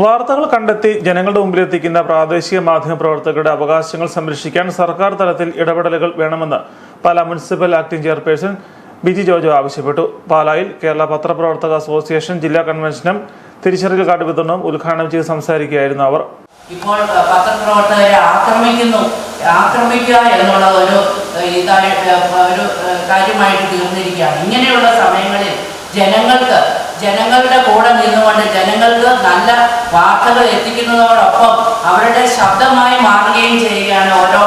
വാർത്തകൾ കണ്ടെത്തി ജനങ്ങളുടെ മുമ്പിലെത്തിക്കുന്ന പ്രാദേശിക മാധ്യമ പ്രവർത്തകരുടെ അവകാശങ്ങൾ സംരക്ഷിക്കാൻ സർക്കാർ തലത്തിൽ ഇടപെടലുകൾ വേണമെന്ന് Pala municipal acting chairperson Biji Jojo ആവശ്യപ്പെട്ടു. പാലായിൽ കേരള പത്രപ്രവർത്തക അസോസിയേഷൻ ജില്ലാ കൺവെൻഷനും തിരിച്ചറിയൽ കാർഡ് വിതരണവും ഉദ്ഘാടനം ചെയ്ത് സംസാരിക്കുകയായിരുന്നു അവർ. ഇപ്പോൾ പത്രപ്രവർത്തകരെ ആക്രമിക്കുന്നു. ആക്രമിക്കുക എന്നുള്ള ഒരു ഒരു കാര്യമായിട്ട് തീർന്നിരിക്കുകയാണ്. ഇങ്ങനെയുള്ള സമയങ്ങളിൽ ജനങ്ങൾക്ക് ജനങ്ങളുടെ കൂടെ നിന്നുകൊണ്ട് ജനങ്ങൾക്ക് നല്ല വാർത്തകൾ എത്തിക്കുന്നതോടൊപ്പം അവരുടെ ശബ്ദമായി മാറുകയും ചെയ്യുകയാണ് ഓരോ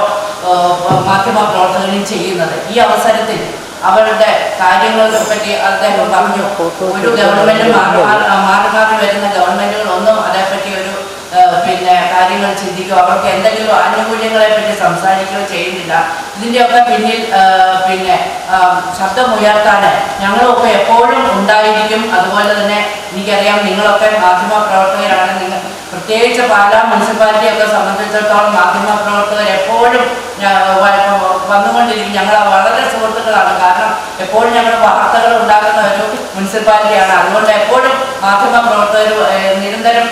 മാധ്യമ പ്രവർത്തകരും ചെയ്യുന്നത്. ഈ അവസരത്തിൽ അവരുടെ കാര്യങ്ങളെ പറ്റി അദ്ദേഹം പറഞ്ഞു ഒരു ഗവൺമെന്റ് മാറി വരുന്ന ഗവൺമെന്റുകളൊന്നും അതേപ്പറ്റി ഒരു പിന്നെ കാര്യങ്ങൾ ചിന്തിക്കുകയോ അവർക്ക് എന്തെങ്കിലും ആനുകൂല്യങ്ങളെ പറ്റി സംസാരിക്കുകയോ ചെയ്യുന്നില്ല. ഇതിന്റെയൊക്കെ പിന്നിൽ പിന്നെ ശബ്ദമുയർത്താൻ ഞങ്ങളൊക്കെ എപ്പോഴും ഉണ്ടായിരിക്കും. അതുപോലെ തന്നെ എനിക്കറിയാം നിങ്ങളൊക്കെ മാധ്യമ പ്രവർത്തകരാണ് നിങ്ങൾ പ്രത്യേകിച്ച് പാലാ മുനിസിപ്പാലിറ്റിയൊക്കെ സംബന്ധിച്ചിടത്തോളം മാധ്യമ പ്രവർത്തകർ എപ്പോഴും വന്നുകൊണ്ടിരിക്കും. ഞങ്ങൾ വളരെ സുഹൃത്തുക്കളാണ്. കാരണം എപ്പോഴും ഞങ്ങൾ വാർത്തകൾ ഉണ്ടാക്കുന്ന ഒരു മുനിസിപ്പാലിറ്റിയാണ്. അതുകൊണ്ട് എപ്പോഴും മാധ്യമ പ്രവർത്തകർ നിരന്തരം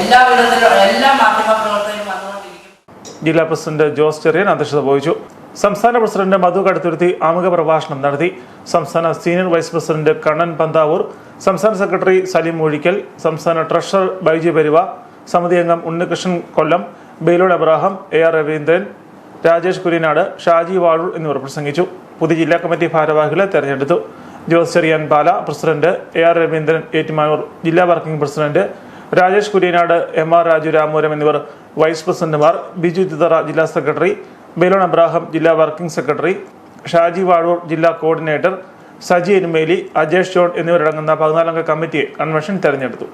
എല്ലാ വിധത്തിലും എല്ലാ മാധ്യമ പ്രവർത്തകരും വന്നുകൊണ്ടിരിക്കും. ജില്ലാ പ്രസിഡന്റ് ജോസ് ചെറിയൻ അധ്യക്ഷത വഹിച്ചു. സംസ്ഥാന പ്രസിഡന്റ് മധു കടുത്തുരുത്തി ആമുഖ പ്രഭാഷണം നടത്തി. സംസ്ഥാന senior vice president Kannan Panthavoor. സംസ്ഥാന സെക്രട്ടറി സലീം മൂഴിക്കൽ. സംസ്ഥാന ട്രഷറർ ബൈജു പെരുവ. സമിതി അംഗം Unnikrishnan Kollam ബെയിലോട് Abraham A R Raveendran Rajesh Kuryanad Shaji Vazhoor എന്നിവർ പ്രസംഗിച്ചു. പുതിയ ജില്ലാ കമ്മിറ്റി ഭാരവാഹികളെ തെരഞ്ഞെടുത്തു. Jose Cheriyan Pala president A R Raveendran Ettumanoor ജില്ലാ working president Rajesh Kuriyanad M R Raju Ramapuram എന്നിവർ വൈസ് പ്രസിഡന്റുമാർ ബിജു തിതറ ജില്ലാ സെക്രട്ടറി ബേലോൺ അബ്രാഹം ജില്ലാ വർക്കിംഗ് സെക്രട്ടറി ഷാജി വാഴൂർ ജില്ലാ കോർഡിനേറ്റർ സജി എരുമേലി അജേഷ് ജോൺ എന്നിവരടങ്ങുന്ന പതിനാലംഗ കമ്മിറ്റിയെ കൺവെൻഷൻ തെരഞ്ഞെടുത്തു.